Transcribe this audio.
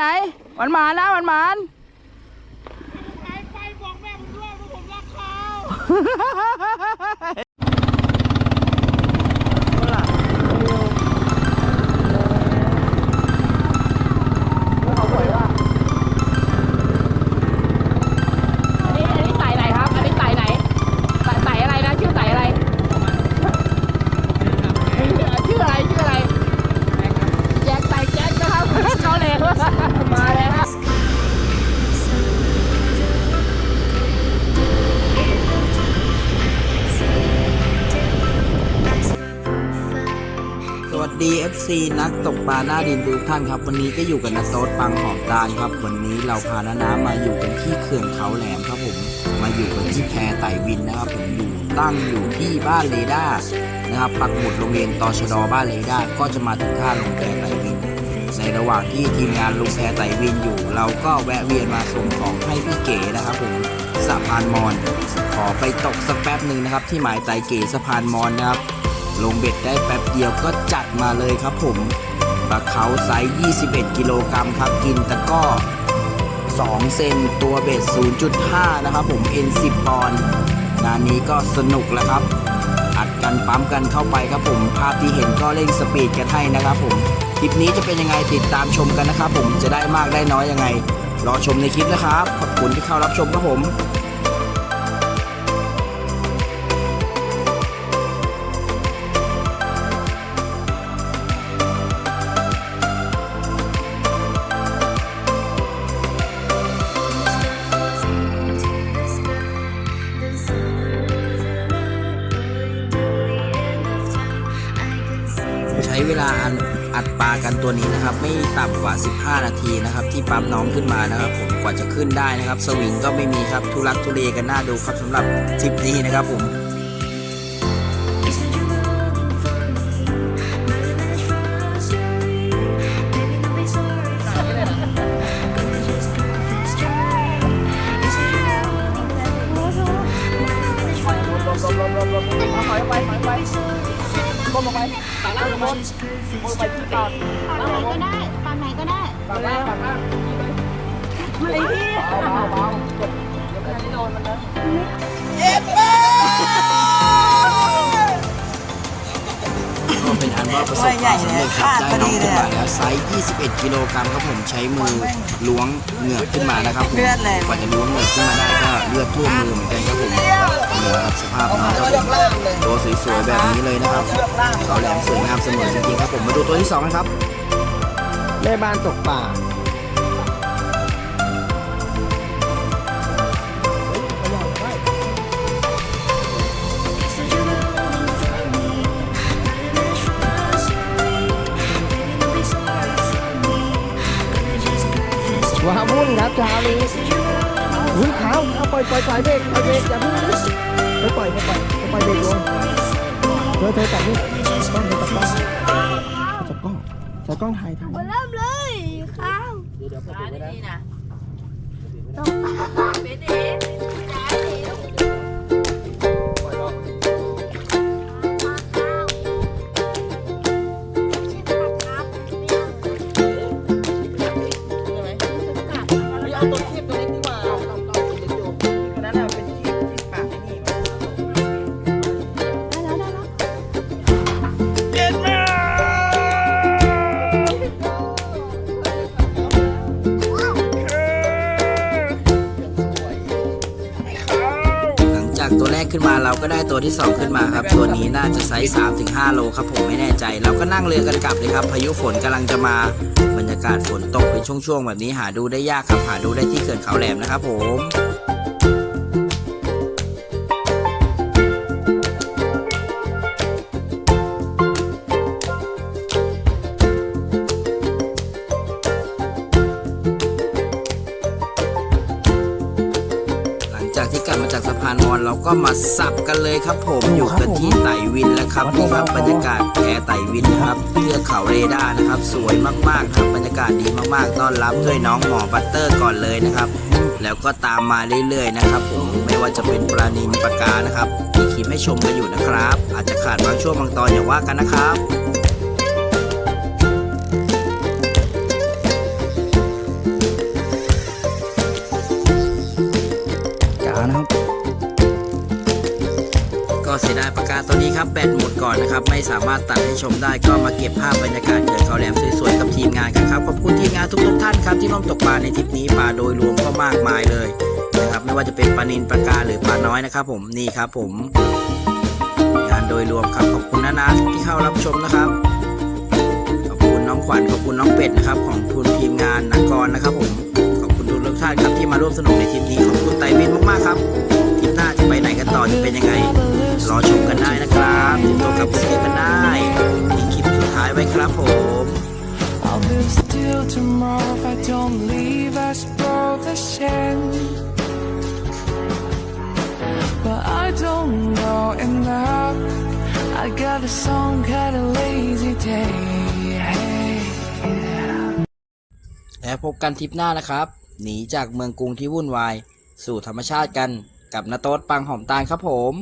ไหนหวานหมานะหวานหมานไปไปบอกแม่ผมด้วยว่าผมรักเขา สวัสดี FC นักตกปลาหน้าดินทุกท่านครับ วันนี้ก็อยู่กับนาโต๊ดปังหอมตาลครับ วันนี้เราพาน้าน้ำมาอยู่กันที่เขื่อนเขาแหลมครับผม มาอยู่กันที่แพไต่วินนะครับ ผมอยู่ตั้งอยู่ที่บ้านเรดาร์นะครับปักหมุดโรงเรียนตชดบ้านเรดาร์ก็จะมาถึงท่าลงแพไต่วิน ในระหว่างที่ทีมงานลงแพไต่วินอยู่ เราก็แวะเวียนมาส่งของให้พี่เก๋นะครับผมสะพานมอนขอไปตกสักแป๊บหนึ่งนะครับ ที่หมายไต่เก๋สะพานมอนนะครับ ลงเบ็ดได้แป๊บเดียวก็จัดมาเลยครับผมปลาเขาไซส์21 กิโลกรัมครับกินตะก้อ2 เซนตัวเบ็ด 0.5 นะครับผม N10 ปอนด์งานนี้ก็สนุกแล้วครับ อัดกันปั๊มกันเข้าไปครับผม ภาพที่เห็นก็เร่งสปีดกันให้นะครับผม คลิปนี้จะเป็นยังไงติดตามชมกันนะครับผมจะได้มากได้น้อยยังไง รอชมในคลิปนะครับ ขอบคุณที่เข้ารับชมครับผม เวลาอันอัดปลากันตัวนี้นะครับ ไม่ต่ำกว่า 15 นาทีนะครับ ที่ปั๊มน้องขึ้นมานะครับผมกว่าจะขึ้นได้นะครับ สวิงก็ไม่มีครับทุลักทุเลกันน่าดูครับสำหรับทริปนี้นะครับผม ก้มลงไปตักล่างลงบนลงไปที่ปากฝั่งไหนก็ได้ฝั่งไหนก็ได้ปากล่างปากล่างไอ้ที่เบาเบาเบากดเดี๋ยวมันจะโดนมันนะ ก็เป็นอันว่าประสบความสำเร็จครับได้น้องขึ้นมาแล้วไซส์ 21 กิโลกรัมครับผมใช้มือล้วงเหงือกขึ้นมานะครับผมกว่าจะล้วงเหงือกขึ้นมาได้ก็เลือดท่วมมือเหมือนกันครับผมนี่ครับสภาพน้องครับผมตัวสวยๆแบบนี้เลยนะครับเขาแหลมสวยงามเสมอจริงๆครับผมมาดูตัวที่สองนะครับแม่บ้านตกป่าว้า วุ่นครับเช้านี้หุ้ยขาวเอาปล่อยปล่อยปล่อยเบรกปล่อยเบรกอย่าเพิ่งไม่ปล่อยไม่ปล่อยไม่ปล่อยเบรกลงเธอเธอจับนี่กล้องเธอจับกล้องจับกล้องจับกล้องถ่ายถ่ายเริ่มเลยข้าวเอง จากตัวแรกขึ้นมาเราก็ได้ตัวที่ 2 ขึ้นมาครับ ตัวนี้น่าจะไซส์3-5 โลครับผมไม่แน่ใจ เราก็นั่งเรือกันกลับเลยครับ พายุฝนกำลังจะมาบรรยากาศฝนตกเป็นช่วงๆแบบนี้หาดูได้ยากครับหาดูได้ที่เขื่อนเขาแหลมนะครับผมหลังจากที่กลับมาากสะพานมอญเราก็มาสับกันเลยครับผมอยู่กันที่ไต่วินแล้วครับนี่ครับบรรยากาศแพไต่วินนะครับเทือกเขาเรดาร์นะครับ สวยมากๆครับบรรยากาศดีมากๆต้อนรับด้วยน้องหมอบัตเตอร์ก่อนเลยนะครับ แล้วก็ตามมาเรื่อยๆนะครับผมไม่ว่าจะเป็นปลานินปลากานะครับมีคลิปให้ชมกันอยู่นะครับ อาจจะขาดบางช่วงบางตอนอย่าว่ากันนะครับ สียดายประกาตัวนี้ครับแบตหมดก่อนนะครับ ไม่สามารถตัดให้ชมได้ก็มาเก็บภาพบรรยากาศเขื่อนเขาแหลมสวยๆกับทีมงานกันครับ ขอบคุณทีมงานทุกๆท่านครับที่ร่วมตกปลาในทริปนี้ปลาโดยรวมก็มากมายเลยนะครับไม่ว่าจะเป็นปลานินปลากาหรือปลาน้อยนะครับ ผมนี่ครับ ผมงานโดยรวมครับขอบคุณนะนะที่เข้ารับชมนะครับ ขอบคุณน้องขวัญขอบคุณน้องเป็ดนะครับ ของทุนทีมงานนักกรนะครับ ผมขอบคุณทุกท่านครับที่มาร่วมสนุกในทริปนี้ขอบคุณไตรวินมากๆครับทริปหน้าจะไปไหนกันต่อจะเป็นยังไง รอชมกันได้นะครับติดตัวกับพวกเกมกันได้มีคลิปสุดท้ายไว้ครับผม I'll live still tomorrow if I don't leave us both the same. But I don't know enough. I got a song kind of lazy day. Hey, yeah. แล้วพบกันทริปหน้านะครับ หนีจากเมืองกรุงที่วุ่นวาย สู่ธรรมชาติกันกับนาโต๊ดปังหอมตาลครับผม